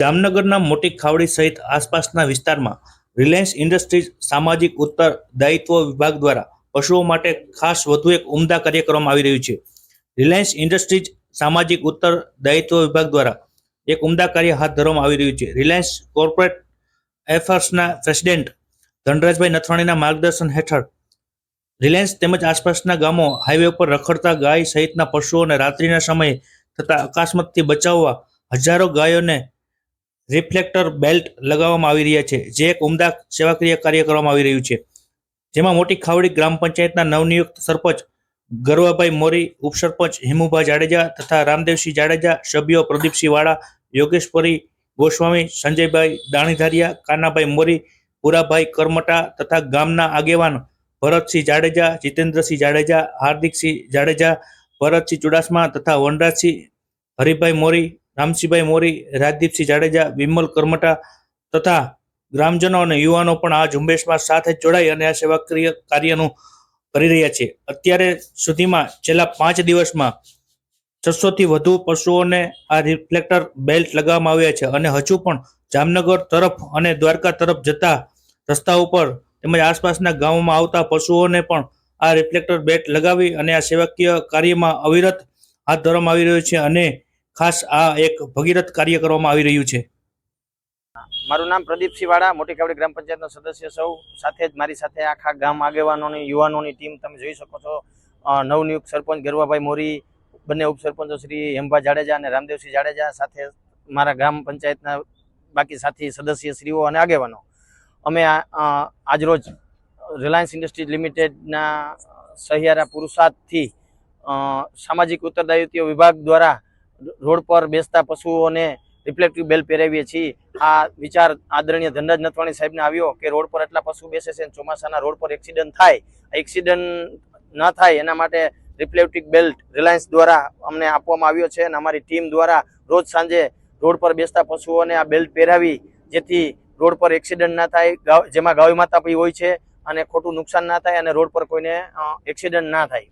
જામનગરના મોટી ખાવડી સહિત આસપાસના વિસ્તારમાં રિલાયન્સ ઇન્ડસ્ટ્રીઝ સામાજિક ઉત્તરદાયિત્વ વિભાગ દ્વારા પશુઓ માટે ખાસ વધુ એક ઉમદા કાર્ય કરવામાં આવી રહ્યું છે. રિલાયન્સ ઇન્ડસ્ટ્રીઝ સામાજિક ઉત્તરદાયિત્વ વિભાગ દ્વારા એક ઉમદા કાર્ય હાથ ધરવામાં આવી રહ્યું છે. રિલાયન્સ કોર્પોરેટ એફર્સના પ્રેસિડેન્ટ ધનરાજભાઈ નથવાણીના માર્ગદર્શન હેઠળ રિલાયન્સ તેમજ આસપાસના ગામો હાઈવે ઉપર રખડતા ગાય સહિતના પશુઓને રાત્રિના સમયે થતા અકસ્માતથી બચાવવા હજારો ગાયોને રિફ્લેક્ટર બેલ્ટ લગાવવામાં આવી રહ્યા છે. જે એક ઉમદા સેવાકીય કાર્ય કરવામાં આવી રહ્યું છે. જેમાં મોટી ખાવડી ગ્રામ પંચાયતના નવનિયુક્ત સરપંચ ગરવાભાઈ મોરી, ઉપસરપંચ હિમુભા જાડેજા તથા રામદેવસિંહ જાડેજા, સભ્યો પ્રદીપસિંહ વાળા યોગેશપરી ગોસ્વામી, સંજયભાઈ દાણીધારિયા, કાનાભાઈ મોરી, પુરાભાઈ કરમટા તથા ગામના આગેવાન ભરતસિંહ જાડેજા, જીતેન્દ્રસિંહ જાડેજા, હાર્દિકસિંહ જાડેજા, ભરતસિંહ ચુડાસમા તથા વનરાજસિંહ, હરિભાઈ મોરી રામસિંહભાઈ મોરી, રાજદીપસિંહ જાડેજા, વિમલ કરમટા તથા ગ્રામજનો અને યુવાનો પણ આ ઝુંબેશમાં સાથે જોડાઈ અને આ સેવાકીય કાર્યનું કરી રહ્યા છે. અત્યારે સુધીમાં છેલ્લા પાંચ દિવસમાં છસોથી વધુ પશુઓને આ રિફ્લેક્ટર બેલ્ટ લગાવવામાં આવ્યા છે અને હજુ પણ જામનગર તરફ અને દ્વારકા તરફ જતા રસ્તા ઉપર તેમજ આસપાસના ગામોમાં આવતા પશુઓને પણ આ રિફ્લેક્ટર બેલ્ટ લગાવી અને આ સેવાકીય કાર્યમાં અવિરત હાથ ધરવામાં આવી રહ્યું છે અને ખાસ આ એક ભગીરથ કાર્ય કરવામાં આવી રહ્યું છે. મારું નામ પ્રદીપ વાળા મોટી કાવડી ગ્રામ પંચાયતનો સદસ્ય સૌ સાથે જ મારી સાથે આખા ગામ આગેવાનોની, યુવાનોની ટીમ તમે જોઈ શકો છો. નવનિયુક્ત સરપંચ ગરવાભાઈ મોરી, બંને ઉપસરપંચો શ્રી હેમભા જાડેજા અને રામદેવસિંહ જાડેજા, સાથે મારા ગ્રામ પંચાયતના બાકી સાથી સદસ્ય શ્રીઓ અને આગેવાનો. અમે આજરોજ રિલાયન્સ ઇન્ડસ્ટ્રીઝ લિમિટેડના સહિયારા પુરુષાર્થથી સામાજિક ઉત્તરદાયિત્વ વિભાગ દ્વારા રોડ પર બેસતા પશુઓને રિફ્લેક્ટિવ બેલ પહેરાવીએ છીએ. આ વિચાર આદરણીય ધનરાજ નથવાણી સાહેબને આવ્યો કે રોડ પર એટલા પશુ બેસે છે ચોમાસાના રોડ પર એક્સિડન્ટ થાય. એક્સિડન્ટ ન થાય એના માટે રિફ્લેક્ટિવ બેલ્ટ રિલાયન્સ દ્વારા અમને આપવામાં આવ્યો છે અને અમારી ટીમ દ્વારા રોજ સાંજે રોડ પર બેસતા પશુઓને આ બેલ્ટ પહેરાવી, જેથી રોડ પર એક્સિડન્ટ ના થાય જેમાં ગાય માતા પી હોય છે અને ખોટું નુકસાન ના થાય અને રોડ પર કોઈને એક્સિડન્ટ ના થાય.